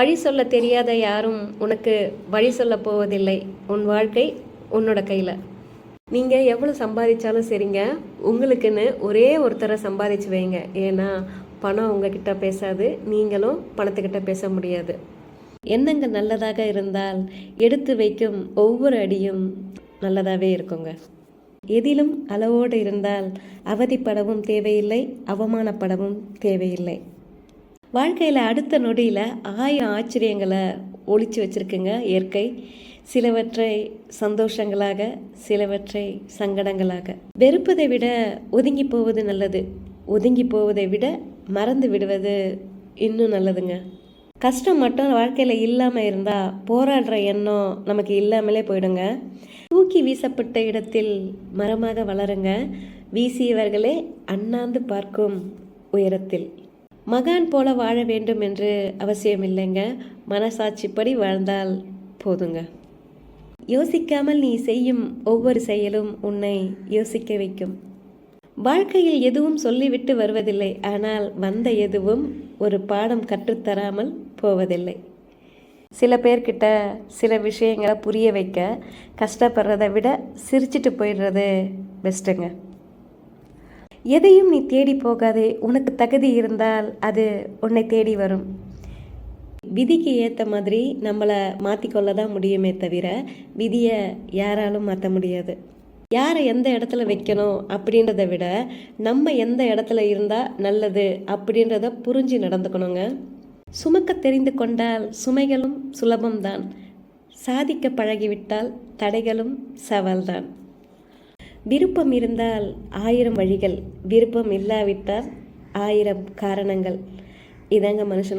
வழி சொல்ல தெரியாத யாரும் உனக்கு வழி சொல்ல போவதில்லை. உன் வாழ்க்கை உன்னோட கையில். நீங்கள் எவ்வளோ சம்பாதிச்சாலும் சரிங்க. உங்களுக்குன்னு ஒரே ஒருத்தரை சம்பாதிச்சு வைங்க. ஏன்னா பணம் உங்ககிட்ட பேசாது. நீங்களும் பணத்துக்கிட்ட பேச முடியாது. எண்ணங்க நல்லதாக இருந்தால் எடுத்து வைக்கும் ஒவ்வொரு அடியும் நல்லதாகவே இருக்குங்க. எதிலும் அளவோடு இருந்தால் அவதிப்படவும் தேவையில்லை அவமானப்படவும் தேவையில்லை. வாழ்க்கையில் அடுத்த நொடியில் ஆயிரம் ஆச்சரியங்களை ஒழிச்சு வச்சுருக்குங்க இயற்கை. சிலவற்றை சந்தோஷங்களாக சிலவற்றை சங்கடங்களாக. வெறுப்பதை விட ஒதுங்கி போவது நல்லது. ஒதுங்கி போவதை விட மறந்து விடுவது இன்னும் நல்லதுங்க. கஷ்டம் மட்டும் வாழ்க்கையில் இல்லாமல் இருந்தால் போராடுற எண்ணம் நமக்கு இல்லாமலே போயிடுங்க. தூக்கி வீசப்பட்ட இடத்தில் மரமாக வளருங்க. வீசியவர்களே அண்ணாந்து பார்க்கும் உயரத்தில். மகான் போல வாழ வேண்டும் என்று அவசியம் இல்லைங்க மனசாட்சிப்படி வாழ்ந்தால் போதுங்க. யோசிக்காமல் நீ செய்யும் ஒவ்வொரு செயலும் உன்னை யோசிக்க வைக்கும். வாழ்க்கையில் எதுவும் சொல்லிவிட்டு வருவதில்லை. ஆனால் வந்த எதுவும் ஒரு பாடம் கற்றுத்தராமல் போவதில்லை. சில பேர்கிட்ட சில விஷயங்களை புரிய வைக்க கஷ்டப்படுறதை விட சிரிச்சிட்டு போயிடுறது பெஸ்ட்டுங்க எதையும் நீ தேடி போகாதே. உனக்கு தகுதி இருந்தால் அது உன்னை தேடி வரும். விதிக்கு ஏற்ற மாதிரி நம்மளை மாற்றிக்கொள்ள தான் முடியுமே தவிர விதியை யாராலும் மாற்ற முடியாது. யாரை எந்த இடத்துல வைக்கணும் அப்படின்றத விட நம்ம எந்த இடத்துல இருந்தால் நல்லது அப்படின்றத புரிஞ்சு நடந்துக்கணுங்க. சுமக்க தெரிந்து கொண்டால் சுமைகளும் சுலபம்தான். சாதிக்க பழகிவிட்டால் தடைகளும் சவால்தான். விருப்பம் இருந்தால் ஆயிரம் வழிகள் விருப்பம் இல்லாவிட்டால் ஆயிரம் காரணங்கள். இதாங்க மனுஷனோட